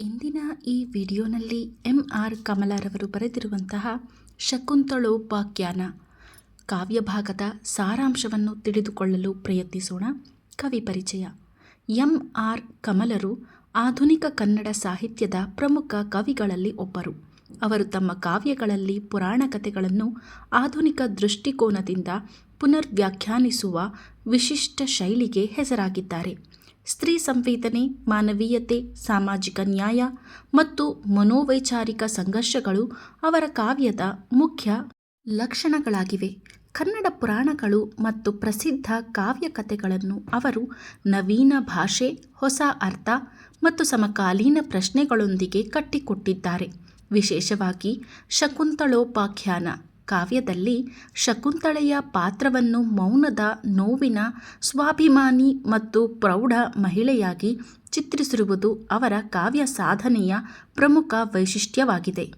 ಇಂದಿನ ಈ ವಿಡಿಯೋನಲ್ಲಿ ಎಂ ಆರ್ ಕಮಲಾರವರು ಬರೆದಿರುವಂತಹ ಶಕುಂತಳೋಪಾಖ್ಯಾನ ಕಾವ್ಯಭಾಗದ ಸಾರಾಂಶವನ್ನು ತಿಳಿದುಕೊಳ್ಳಲು ಪ್ರಯತ್ನಿಸೋಣ. ಕವಿ ಪರಿಚಯ. ಎಂ ಆರ್ ಕಮಲರು ಆಧುನಿಕ ಕನ್ನಡ ಸಾಹಿತ್ಯದ ಪ್ರಮುಖ ಕವಿಗಳಲ್ಲಿ ಒಬ್ಬರು. ಅವರು ತಮ್ಮ ಕಾವ್ಯಗಳಲ್ಲಿ ಪುರಾಣ ಕಥೆಗಳನ್ನು ಆಧುನಿಕ ದೃಷ್ಟಿಕೋನದಿಂದ ಪುನರ್ ವ್ಯಾಖ್ಯಾನಿಸುವ ವಿಶಿಷ್ಟ ಶೈಲಿಗೆ ಹೆಸರಾಗಿದ್ದಾರೆ. ಸ್ತ್ರೀ ಸಂವೇದನೆ, ಮಾನವೀಯತೆ, ಸಾಮಾಜಿಕ ನ್ಯಾಯ ಮತ್ತು ಮನೋವೈಚಾರಿಕ ಸಂಘರ್ಷಗಳು ಅವರ ಕಾವ್ಯದ ಮುಖ್ಯ ಲಕ್ಷಣಗಳಾಗಿವೆ. ಕನ್ನಡ ಪುರಾಣಗಳು ಮತ್ತು ಪ್ರಸಿದ್ಧ ಕಾವ್ಯ ಕಥೆಗಳನ್ನು ಅವರು ನವೀನ ಭಾಷೆ, ಹೊಸ ಅರ್ಥ ಮತ್ತು ಸಮಕಾಲೀನ ಪ್ರಶ್ನೆಗಳೊಂದಿಗೆ ಕಟ್ಟಿಕೊಟ್ಟಿದ್ದಾರೆ. ವಿಶೇಷವಾಗಿ ಶಕುಂತಳೋಪಾಖ್ಯಾನ ಕಾವ್ಯದಲ್ಲಿ ಶಕುಂತಳೆಯ ಪಾತ್ರವನ್ನು ಮೌನದ ನೋವಿನ ಸ್ವಾಭಿಮಾನಿ ಮತ್ತು ಪ್ರೌಢ ಮಹಿಳೆಯಾಗಿ ಚಿತ್ರಿಸಿರುವುದು ಅವರ ಕಾವ್ಯ ಸಾಧನೆಯ ಪ್ರಮುಖ ವೈಶಿಷ್ಟ್ಯವಾಗಿದೆ.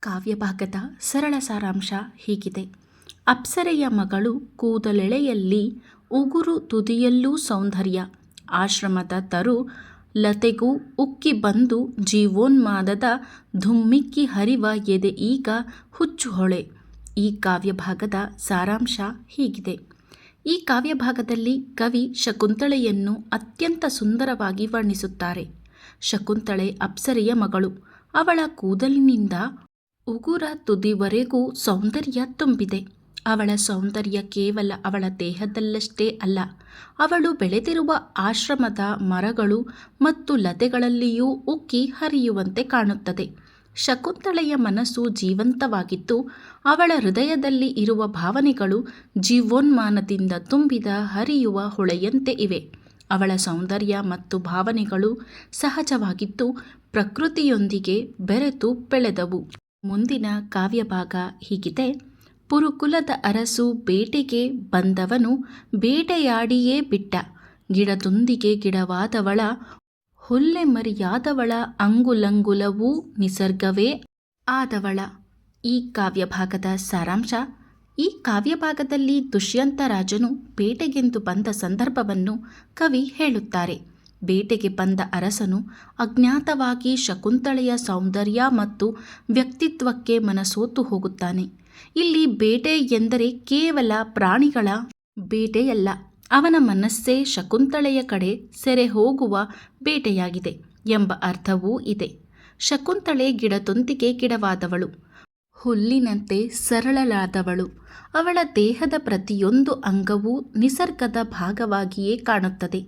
ಕಾವ್ಯಭಾಗದ ಸರಳ ಸಾರಾಂಶ ಹೀಗಿದೆ. ಅಪ್ಸರೆಯ ಮಗಳು ಕೂದಲೆಳೆಯಲ್ಲಿ ಉಗುರು ತುದಿಯಲ್ಲೂ ಸೌಂದರ್ಯ. ಆಶ್ರಮದ ತರು ಲತೆಗೂ ಉಕ್ಕಿ ಬಂದು ಜೀವೋನ್ಮಾದದ ಧುಮ್ಮಿಕ್ಕಿ ಹರಿವ ಎದೆ ಈಗ ಹುಚ್ಚು ಹೊಳೆ ಈ ಕಾವ್ಯಭಾಗದ ಸಾರಾಂಶ ಹೀಗಿದೆ. ಈ ಕಾವ್ಯಭಾಗದಲ್ಲಿ ಕವಿ ಶಕುಂತಳೆಯನ್ನು ಅತ್ಯಂತ ಸುಂದರವಾಗಿ ವರ್ಣಿಸುತ್ತಾರೆ. ಶಕುಂತಳೆ ಅಪ್ಸರೆಯ ಮಗಳು. ಅವಳ ಕೂದಲಿನಿಂದ ಉಗುರ ತುದಿವರೆಗೂ ಸೌಂದರ್ಯ ತುಂಬಿದೆ. ಅವಳ ಸೌಂದರ್ಯ ಕೇವಲ ಅವಳ ದೇಹದಲ್ಲಷ್ಟೇ ಅಲ್ಲ, ಅವಳು ಬೆಳೆದಿರುವ ಆಶ್ರಮದ ಮರಗಳು ಮತ್ತು ಲತೆಗಳಲ್ಲಿಯೂ ಉಕ್ಕಿ ಹರಿಯುವಂತೆ ಕಾಣುತ್ತದೆ. ಶಕುಂತಳೆಯ ಮನಸ್ಸು ಜೀವಂತವಾಗಿದ್ದು ಅವಳ ಹೃದಯದಲ್ಲಿ ಇರುವ ಭಾವನೆಗಳು ಜೀವೋನ್ಮಾನದಿಂದ ತುಂಬಿದ ಹರಿಯುವ ಹೊಳೆಯಂತೆ ಇವೆ. ಅವಳ ಸೌಂದರ್ಯ ಮತ್ತು ಭಾವನೆಗಳು ಸಹಜವಾಗಿದ್ದು ಪ್ರಕೃತಿಯೊಂದಿಗೆ ಬೆರೆತು ಬೆಳೆದವು. ಮುಂದಿನ ಕಾವ್ಯಭಾಗ ಹೀಗಿದೆ. ಪುರುಕುಲದ ಅರಸು ಬೇಟೆಗೆ ಬಂದವನು ಬೇಟೆಯಾಡಿಯೇ ಬಿಟ್ಟ. ಗಿಡದೊಂದಿಗೆ ಗಿಡವಾದವಳ ಹುಲ್ಲೆ ಮರಿಯಾದವಳ ಅಂಗುಲಂಗುಲವೂ ನಿಸರ್ಗವೇ ಆದವಳ. ಈ ಕಾವ್ಯಭಾಗದ ಸಾರಾಂಶ, ಈ ಕಾವ್ಯಭಾಗದಲ್ಲಿ ದುಷ್ಯಂತ ರಾಜನು ಬೇಟೆಗೆಂದು ಬಂದ ಸಂದರ್ಭವನ್ನು ಕವಿ ಹೇಳುತ್ತಾರೆ. ಬೇಟೆಗೆ ಬಂದ ಅರಸನು ಅಜ್ಞಾತವಾಗಿ ಶಕುಂತಳೆಯ ಸೌಂದರ್ಯ ಮತ್ತು ವ್ಯಕ್ತಿತ್ವಕ್ಕೆ ಮನಸೋತು ಹೋಗುತ್ತಾನೆ. ಇಲ್ಲಿ ಬೇಟೆ ಎಂದರೆ ಕೇವಲ ಪ್ರಾಣಿಗಳ ಬೇಟೆಯಲ್ಲ ಅವನ ಮನಸ್ಸೇ ಶಕುಂತಳೆಯ ಕಡೆ ಸೆರೆ ಹೋಗುವ ಬೇಟೆಯಾಗಿದೆ ಎಂಬ ಅರ್ಥವೂ ಇದೆ. ಶಕುಂತಳೆ ಗಿಡದೊಂದಿಗೆ ಗಿಡವಾದವಳು. ಹುಲ್ಲಿನಂತೆ ಸರಳಲಾದವಳು ಅವಳ ದೇಹದ ಪ್ರತಿಯೊಂದು ಅಂಗವೂ ನಿಸರ್ಗದ ಭಾಗವಾಗಿಯೇ ಕಾಣುತ್ತದೆ.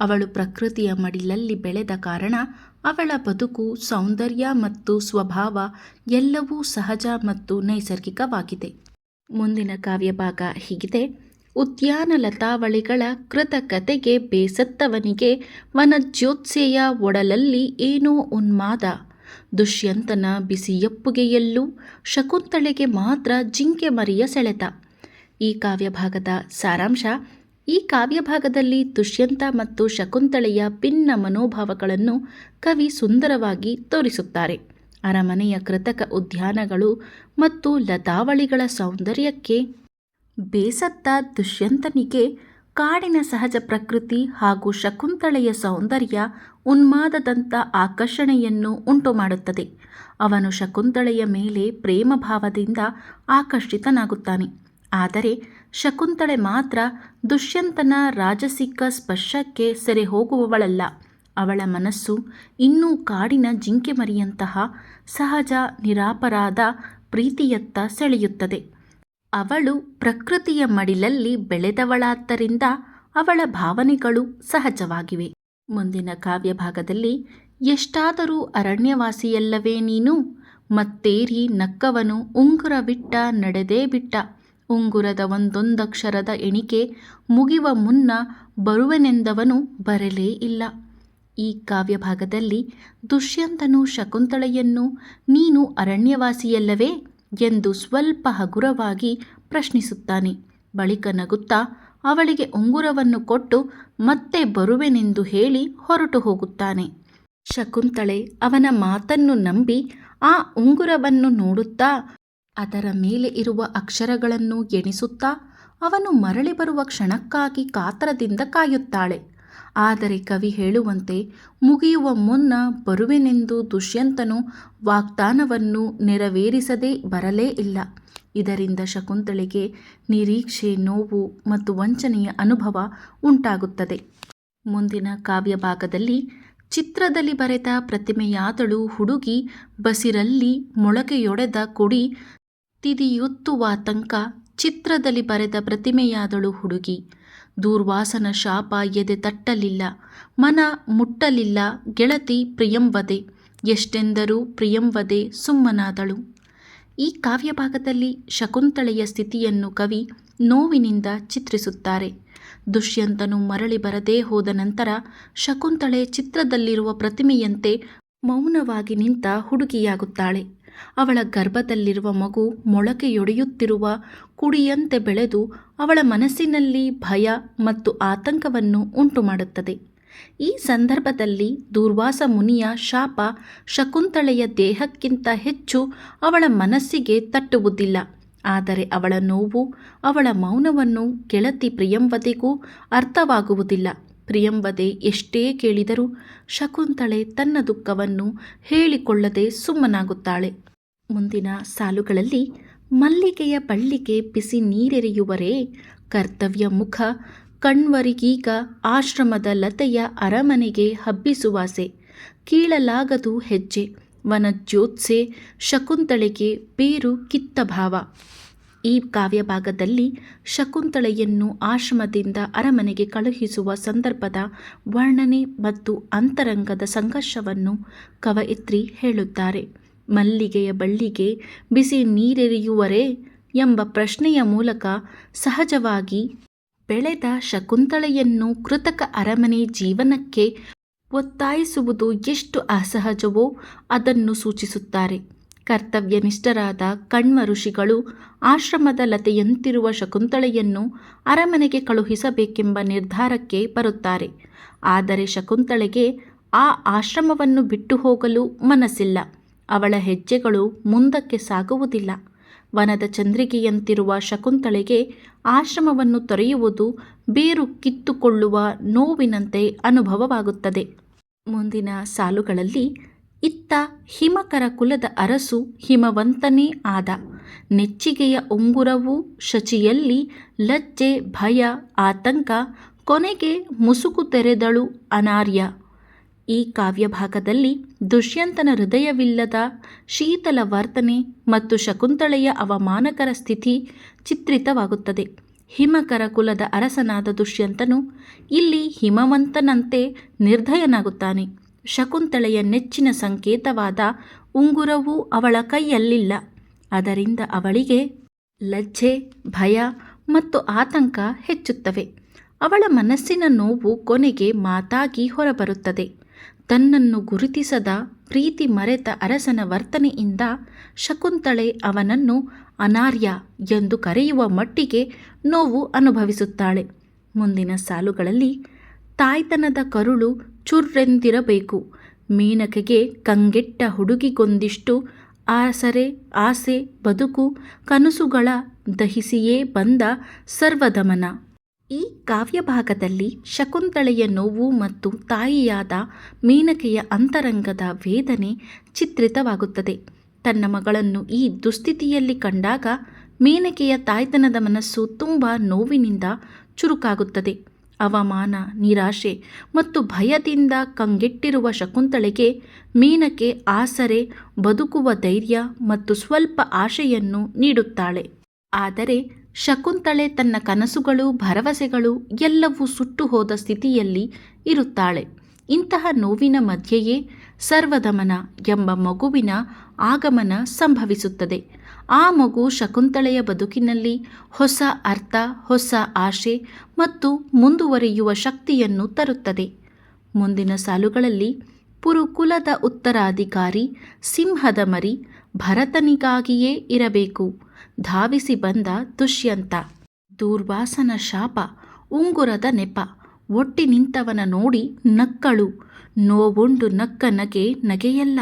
ಅವಳು ಪ್ರಕೃತಿಯ ಮಡಿಲಲ್ಲಿ ಬೆಳೆದ ಕಾರಣ ಅವಳ ಬದುಕು, ಸೌಂದರ್ಯ ಮತ್ತು ಸ್ವಭಾವ ಎಲ್ಲವೂ ಸಹಜ ಮತ್ತು ನೈಸರ್ಗಿಕವಾಗಿದೆ. ಮುಂದಿನ ಕಾವ್ಯಭಾಗ ಹೀಗಿದೆ. ಉದ್ಯಾನ ಲತಾವಳಿಗಳ ಕೃತಕತೆಗೆ ಬೇಸತ್ತವನಿಗೆ ವನಜ್ಯೋತ್ಸೆಯ ಒಡಲಲ್ಲಿ ಏನೋ ಉನ್ಮಾದ. ದುಷ್ಯಂತನ ಬಿಸಿಯಪ್ಪುಗೆಯಲ್ಲೂ ಶಕುಂತಳೆಗೆ ಮಾತ್ರ ಜಿಂಕೆ ಮರಿಯ ಸೆಳೆತ. ಈ ಕಾವ್ಯಭಾಗದ ಸಾರಾಂಶ, ಈ ಕಾವ್ಯಭಾಗದಲ್ಲಿ ದುಷ್ಯಂತ ಮತ್ತು ಶಕುಂತಳೆಯ ಭಿನ್ನ ಮನೋಭಾವಗಳನ್ನು ಕವಿ ಸುಂದರವಾಗಿ ತೋರಿಸುತ್ತಾರೆ. ಅರಮನೆಯ ಕೃತಕ ಉದ್ಯಾನಗಳು ಮತ್ತು ಲತಾವಳಿಗಳ ಸೌಂದರ್ಯಕ್ಕೆ ಬೇಸತ್ತ ದುಷ್ಯಂತನಿಗೆ ಕಾಡಿನ ಸಹಜ ಪ್ರಕೃತಿ ಹಾಗೂ ಶಕುಂತಳೆಯ ಸೌಂದರ್ಯ ಉನ್ಮಾದದಂಥ ಆಕರ್ಷಣೆಯನ್ನು ಉಂಟುಮಾಡುತ್ತದೆ. ಅವನು ಶಕುಂತಳೆಯ ಮೇಲೆ ಪ್ರೇಮ ಭಾವದಿಂದ ಆಕರ್ಷಿತನಾಗುತ್ತಾನೆ. ಆದರೆ ಶಕುಂತಳೆ ಮಾತ್ರ ದುಷ್ಯಂತನ ರಾಜಸಿಕ ಸ್ಪರ್ಶಕ್ಕೆ ಸೆರೆ ಹೋಗುವವಳಲ್ಲ. ಅವಳ ಮನಸ್ಸು ಇನ್ನೂ ಕಾಡಿನ ಜಿಂಕೆ ಮರಿಯಂತಹ ಸಹಜ ನಿರಾಪರಾಧ ಪ್ರೀತಿಯತ್ತ ಸೆಳೆಯುತ್ತದೆ. ಅವಳು ಪ್ರಕೃತಿಯ ಮಡಿಲಲ್ಲಿ ಬೆಳೆದವಳಾದ್ದರಿಂದ ಅವಳ ಭಾವನೆಗಳು ಸಹಜವಾಗಿವೆ. ಮುಂದಿನ ಕಾವ್ಯಭಾಗದಲ್ಲಿ, ಎಷ್ಟಾದರೂ ಅರಣ್ಯವಾಸಿಯಲ್ಲವೇ ನೀನು? ಮತ್ತೇರಿ ನಕ್ಕವನು ಉಂಗುರವಿಟ್ಟ ನಡೆದೇ ಬಿಟ್ಟ. ಉಂಗುರದ ಒಂದೊಂದಕ್ಷರದ ಎಣಿಕೆ ಮುಗಿವ ಮುನ್ನ ಬರುವನೆಂದವನು ಬರಲೇ ಇಲ್ಲ. ಈ ಕಾವ್ಯಭಾಗದಲ್ಲಿ, ದುಷ್ಯಂತನು ಶಕುಂತಳೆಯನ್ನು ನೀನು ಅರಣ್ಯವಾಸಿಯಲ್ಲವೇ ಎಂದು ಸ್ವಲ್ಪ ಹಗುರವಾಗಿ ಪ್ರಶ್ನಿಸುತ್ತಾನೆ. ಬಳಿಕ ನಗುತ್ತಾ ಅವಳಿಗೆ ಉಂಗುರವನ್ನು ಕೊಟ್ಟು ಮತ್ತೆ ಬರುವೆನೆಂದು ಹೇಳಿ ಹೊರಟು ಹೋಗುತ್ತಾನೆ. ಶಕುಂತಳೆ ಅವನ ಮಾತನ್ನು ನಂಬಿ ಆ ಉಂಗುರವನ್ನು ನೋಡುತ್ತಾ ಅದರ ಮೇಲೆ ಇರುವ ಅಕ್ಷರಗಳನ್ನು ಎಣಿಸುತ್ತಾ ಅವನು ಮರಳಿ ಬರುವ ಕ್ಷಣಕ್ಕಾಗಿ ಕಾತರದಿಂದ ಕಾಯುತ್ತಾಳೆ. ಆದರೆ ಕವಿ ಹೇಳುವಂತೆ ಮುಗಿಯುವ ಮುನ್ನ ಬರುವೆನೆಂದು ದುಷ್ಯಂತನು ವಾಗ್ದಾನವನ್ನು ನೆರವೇರಿಸದೇ ಬರಲೇ ಇಲ್ಲ. ಇದರಿಂದ ಶಕುಂತಳೆಗೆ ನಿರೀಕ್ಷೆ, ನೋವು ಮತ್ತು ವಂಚನೆಯ ಅನುಭವ ಉಂಟಾಗುತ್ತದೆ. ಮುಂದಿನ ಕಾವ್ಯ ಭಾಗದಲ್ಲಿ ಚಿತ್ರದಲ್ಲಿ ಬರೆದ ಪ್ರತಿಮೆಯಾದಳು ಹುಡುಗಿ ಬಸಿರಲ್ಲಿ ಮೊಳಕೆಯೊಡೆದ ಕುಡಿ ತಿದಿಯೊತ್ತುವಾತಂಕ ಚಿತ್ರದಲ್ಲಿ ಬರೆದ ಪ್ರತಿಮೆಯಾದಳು ಹುಡುಗಿ. ದೂರ್ವಾಸನ ಶಾಪ ಎದೆ ತಟ್ಟಲಿಲ್ಲ, ಮನ ಮುಟ್ಟಲಿಲ್ಲ ಗೆಳತಿ ಪ್ರಿಯಂವದೆ, ಎಷ್ಟೆಂದರೂ ಪ್ರಿಯಂವದೆ ಸುಮ್ಮನಾದಳು. ಈ ಕಾವ್ಯಭಾಗದಲ್ಲಿ ಶಕುಂತಳೆಯ ಸ್ಥಿತಿಯನ್ನು ಕವಿ ನೋವಿನಿಂದ ಚಿತ್ರಿಸುತ್ತಾರೆ. ದುಷ್ಯಂತನು ಮರಳಿ ಬರದೇ ಹೋದ ನಂತರ ಶಕುಂತಳೆ ಚಿತ್ರದಲ್ಲಿರುವ ಪ್ರತಿಮೆಯಂತೆ ಮೌನವಾಗಿ ನಿಂತ ಹುಡುಗಿಯಾಗುತ್ತಾಳೆ. ಅವಳ ಗರ್ಭದಲ್ಲಿರುವ ಮಗು ಮೊಳಕೆಯೊಡೆಯುತ್ತಿರುವ ಕುಡಿಯಂತೆ ಬೆಳೆದು ಅವಳ ಮನಸ್ಸಿನಲ್ಲಿ ಭಯ ಮತ್ತು ಆತಂಕವನ್ನು ಉಂಟುಮಾಡುತ್ತದೆ. ಈ ಸಂದರ್ಭದಲ್ಲಿ ದೂರ್ವಾಸ ಮುನಿಯ ಶಾಪ ಶಕುಂತಳೆಯ ದೇಹಕ್ಕಿಂತ ಹೆಚ್ಚು ಅವಳ ಮನಸ್ಸಿಗೆ ತಟ್ಟುವುದಿಲ್ಲ. ಆದರೆ ಅವಳ ನೋವು, ಅವಳ ಮೌನವನ್ನು ಗೆಳತಿ ಪ್ರಿಯಂವದೆಗೂ ಅರ್ಥವಾಗುವುದಿಲ್ಲ. ಪ್ರಿಯಂವದೆ ಎಷ್ಟೇ ಕೇಳಿದರೂ ಶಕುಂತಳೆ ತನ್ನ ದುಃಖವನ್ನು ಹೇಳಿಕೊಳ್ಳದೆ ಸುಮ್ಮನಾಗುತ್ತಾಳೆ. ಮುಂದಿನ ಸಾಲುಗಳಲ್ಲಿ ಮಲ್ಲಿಗೆಯ ಬಳ್ಳಿಗೆ ಬಿಸಿ ನೀರೆರೆಯುವರೇ ಕರ್ತವ್ಯ ಮುಖ ಕಣ್ವರಿಗೀಗ ಆಶ್ರಮದ ಲತೆಯ ಅರಮನೆಗೆ ಹಬ್ಬಿಸುವಾಸೆ. ಕೀಳಲಾಗದು ಹೆಜ್ಜೆ. ವನಜ್ಯೋತ್ಸೆ. ಶಕುಂತಳೆಗೆ ಬೇರು ಕಿತ್ತ ಭಾವ ಈ ಕಾವ್ಯಭಾಗದಲ್ಲಿ ಶಕುಂತಳೆಯನ್ನು ಆಶ್ರಮದಿಂದ ಅರಮನೆಗೆ ಕಳುಹಿಸುವ ಸಂದರ್ಭದ ವರ್ಣನೆ ಮತ್ತು ಅಂತರಂಗದ ಸಂಘರ್ಷವನ್ನು ಕವಯಿತ್ರಿ ಹೇಳುತ್ತಾರೆ. ಮಲ್ಲಿಗೆಯ ಬಳ್ಳಿಗೆ ಬಿಸಿ ನೀರೆರೆಯುವರೇ ಎಂಬ ಪ್ರಶ್ನೆಯ ಮೂಲಕ ಸಹಜವಾಗಿ ಬೆಳೆದ ಶಕುಂತಳೆಯನ್ನು ಕೃತಕ ಅರಮನೆ ಜೀವನಕ್ಕೆ ಒತ್ತಾಯಿಸುವುದು ಎಷ್ಟು ಅಸಹಜವೋ ಅದನ್ನು ಸೂಚಿಸುತ್ತಾರೆ. ಕರ್ತವ್ಯನಿಷ್ಠರಾದ ಕಣ್ವ ಋಷಿಗಳು ಆಶ್ರಮದ ಲತೆಯಂತಿರುವ ಶಕುಂತಳೆಯನ್ನು ಅರಮನೆಗೆ ಕಳುಹಿಸಬೇಕೆಂಬ ನಿರ್ಧಾರಕ್ಕೆ ಬರುತ್ತಾರೆ. ಆದರೆ ಶಕುಂತಳೆಗೆ ಆ ಆಶ್ರಮವನ್ನು ಬಿಟ್ಟು ಹೋಗಲು ಮನಸ್ಸಿಲ್ಲ. ಅವಳ ಹೆಜ್ಜೆಗಳು ಮುಂದಕ್ಕೆ ಸಾಗುವುದಿಲ್ಲ. ವನದ ಚಂದ್ರಿಕೆಯಂತಿರುವ ಶಕುಂತಳೆಗೆ ಆಶ್ರಮವನ್ನು ತೊರೆಯುವುದು ಬೇರು ಕಿತ್ತುಕೊಳ್ಳುವ ನೋವಿನಂತೆ ಅನುಭವವಾಗುತ್ತದೆ. ಮುಂದಿನ ಸಾಲುಗಳಲ್ಲಿ ಇತ್ತ ಹಿಮಕರ ಕುಲದ ಅರಸು ಹಿಮವಂತನೇ ಆದ. ನೆಚ್ಚಿಗೆಯ ಉಂಗುರವು ಶಚಿಯಲ್ಲಿ ಲಜ್ಜೆ, ಭಯ, ಆತಂಕ, ಕೊನೆಗೆ ಮುಸುಕು ತೆರೆದಳು ಅನಾರ್ಯ. ಈ ಕಾವ್ಯಭಾಗದಲ್ಲಿ ದುಷ್ಯಂತನ ಹೃದಯವಿಲ್ಲದ ಶೀತಲ ವರ್ತನೆ ಮತ್ತು ಶಕುಂತಳೆಯ ಅವಮಾನಕರ ಸ್ಥಿತಿ ಚಿತ್ರಿತವಾಗುತ್ತದೆ. ಹಿಮಕರ ಕುಲದ ಅರಸನಾದ ದುಷ್ಯಂತನು ಇಲ್ಲಿ ಹಿಮವಂತನಂತೆ ನಿರ್ಧಯನಾಗುತ್ತಾನೆ ಶಕುಂತಳೆಯ ನೆಚ್ಚಿನ ಸಂಕೇತವಾದ ಉಂಗುರವೂ ಅವಳ ಕೈಯಲ್ಲಿಲ್ಲ. ಅದರಿಂದ ಅವಳಿಗೆ ಲಜ್ಜೆ, ಭಯ ಮತ್ತು ಆತಂಕ ಹೆಚ್ಚುತ್ತವೆ. ಅವಳ ಮನಸ್ಸಿನ ನೋವು ಕೊನೆಗೆ ಮಾತಾಗಿ ಹೊರಬರುತ್ತದೆ. ತನ್ನನ್ನು ಗುರುತಿಸದ ಪ್ರೀತಿ ಮರೆತ ಅರಸನ ವರ್ತನೆಯಿಂದ ಶಕುಂತಳೆ ಅವನನ್ನು ಅನಾರ್ಯ ಎಂದು ಕರೆಯುವ ಮಟ್ಟಿಗೆ ನೋವು ಅನುಭವಿಸುತ್ತಾಳೆ. ಮುಂದಿನ ಸಾಲುಗಳಲ್ಲಿ ತಾಯ್ತನದ ಕರುಳು ಚುರ್ರೆಂದಿರಬೇಕು. ಮೀನಕೆಗೆ ಕಂಗೆಟ್ಟ ಹುಡುಗಿಗೊಂದಿಷ್ಟು ಆಸರೆ, ಆಸೆ, ಬದುಕು, ಕನಸುಗಳ ದಹಿಸಿಯೇ ಬಂದ ಸರ್ವದಮನ ಈ ಕಾವ್ಯ ಭಾಗದಲ್ಲಿ ಶಕುಂತಳೆಯ ನೋವು ಮತ್ತು ತಾಯಿಯಾದ ಮೇನಕೆಯ ಅಂತರಂಗದ ವೇದನೆ ಚಿತ್ರಿತವಾಗುತ್ತದೆ. ತನ್ನ ಮಗಳನ್ನು ಈ ದುಸ್ಥಿತಿಯಲ್ಲಿ ಕಂಡಾಗ ಮೇನಕೆಯ ತಾಯ್ತನದ ಮನಸ್ಸು ತುಂಬ ನೋವಿನಿಂದ ಚುರುಕಾಗುತ್ತದೆ. ಅವಮಾನ, ನಿರಾಶೆ ಮತ್ತು ಭಯದಿಂದ ಕಂಗೆಟ್ಟಿರುವ ಶಕುಂತಳೆಗೆ ಮೇನಕೆ ಆಸರೆ, ಬದುಕುವ ಧೈರ್ಯ ಮತ್ತು ಸ್ವಲ್ಪ ಆಶೆಯನ್ನು ನೀಡುತ್ತಾಳೆ. ಆದರೆ ಶಕುಂತಳೆ ತನ್ನ ಕನಸುಗಳು, ಭರವಸೆಗಳು ಎಲ್ಲವೂ ಸುಟ್ಟು ಹೋದ ಸ್ಥಿತಿಯಲ್ಲಿ ಇರುತ್ತಾಳೆ. ಇಂತಹ ನೋವಿನ ಮಧ್ಯೆಯೇ ಸರ್ವದಮನ ಎಂಬ ಮಗುವಿನ ಆಗಮನ ಸಂಭವಿಸುತ್ತದೆ. ಆ ಮಗು ಶಕುಂತಳೆಯ ಬದುಕಿನಲ್ಲಿ ಹೊಸ ಅರ್ಥ, ಹೊಸ ಆಶೆ ಮತ್ತು ಮುಂದುವರಿಯುವ ಶಕ್ತಿಯನ್ನು ತರುತ್ತದೆ. ಮುಂದಿನ ಸಾಲುಗಳಲ್ಲಿ ಪುರುಕುಲದ ಉತ್ತರಾಧಿಕಾರಿ ಸಿಂಹದ ಮರಿ ಭರತನಿಗಾಗಿಯೇ ಇರಬೇಕು. ಧಾವಿಸಿ ಬಂದ ದುಷ್ಯಂತ. ದೂರ್ವಾಸನ ಶಾಪ, ಉಂಗುರದ ನೆಪ, ಒಟ್ಟಿ ನಿಂತವನ ನೋಡಿ ನಕ್ಕಳು. ನೋವುಂಡು ನಕ್ಕ ನಗೆ ನಗೆಯಲ್ಲ.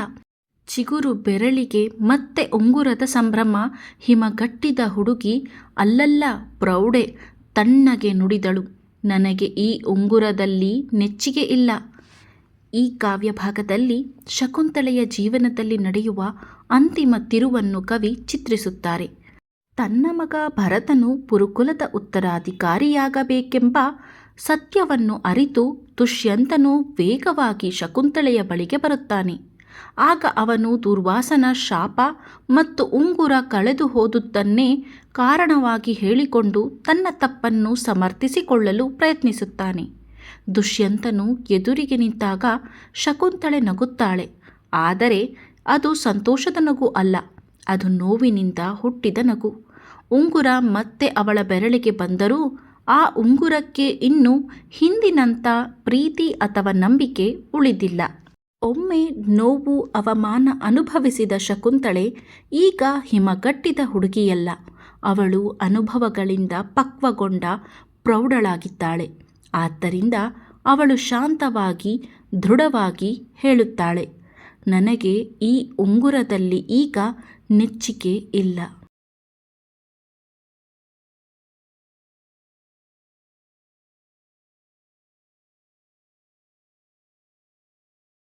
ಚಿಗುರು ಬೆರಳಿಗೆ ಮತ್ತೆ ಉಂಗುರದ ಸಂಭ್ರಮ, ಹಿಮಗಟ್ಟಿದ ಹುಡುಗಿ ಅಲ್ಲಲ್ಲ ಪ್ರೌಢೆ, ತಣ್ಣಗೆ ನುಡಿದಳು. ನನಗೆ ಈ ಉಂಗುರದಲ್ಲಿ ನೆಚ್ಚಿಗೆ ಇಲ್ಲ. ಈ ಕಾವ್ಯ ಭಾಗದಲ್ಲಿ ಶಕುಂತಲೆಯ ಜೀವನದಲ್ಲಿ ನಡೆಯುವ ಅಂತಿಮ ತಿರುವನ್ನು ಕವಿ ಚಿತ್ರಿಸುತ್ತಾರೆ. ತನ್ನ ಮಗ ಭರತನು ಪುರುಕುಲದ ಉತ್ತರಾಧಿಕಾರಿಯಾಗಬೇಕೆಂಬ ಸತ್ಯವನ್ನು ಅರಿತು ದುಷ್ಯಂತನು ವೇಗವಾಗಿ ಶಕುಂತಳೆಯ ಬಳಿಗೆ ಬರುತ್ತಾನೆ. ಆಗ ಅವನು ದುರ್ವಾಸನ, ಶಾಪ ಮತ್ತು ಉಂಗುರ ಕಳೆದು ಹೋದುದನ್ನೇ ಕಾರಣವಾಗಿ ಹೇಳಿಕೊಂಡು ತನ್ನ ತಪ್ಪನ್ನು ಸಮರ್ಥಿಸಿಕೊಳ್ಳಲು ಪ್ರಯತ್ನಿಸುತ್ತಾನೆ. ದುಷ್ಯಂತನು ಎದುರಿಗೆ ನಿಂತಾಗ ಶಕುಂತಳೆ ನಗುತ್ತಾಳೆ. ಆದರೆ ಅದು ಸಂತೋಷದ ನಗು ಅಲ್ಲ. ಅದು ನೋವಿನಿಂದ ಹುಟ್ಟಿದ ನಗು. ಉಂಗುರ ಮತ್ತೆ ಅವಳ ಬೆರಳಿಗೆ ಬಂದರೂ ಆ ಉಂಗುರಕ್ಕೆ ಇನ್ನು ಹಿಂದಿನಂಥ ಪ್ರೀತಿ ಅಥವಾ ನಂಬಿಕೆ ಉಳಿದಿಲ್ಲ. ಒಮ್ಮೆ ನೋವು ಅವಮಾನ ಅನುಭವಿಸಿದ ಶಕುಂತಳೆ ಈಗ ಹಿಮಗಟ್ಟಿದ ಹುಡುಗಿಯಲ್ಲ. ಅವಳು ಅನುಭವಗಳಿಂದ ಪಕ್ವಗೊಂಡ ಪ್ರೌಢಳಾಗಿದ್ದಾಳೆ. ಆದ್ದರಿಂದ ಅವಳು ಶಾಂತವಾಗಿ, ದೃಢವಾಗಿ ಹೇಳುತ್ತಾಳೆ. ನನಗೆ ಈ ಉಂಗುರದಲ್ಲಿ ಈಗ ನೆಚ್ಚಿಕೆ ಇಲ್ಲ.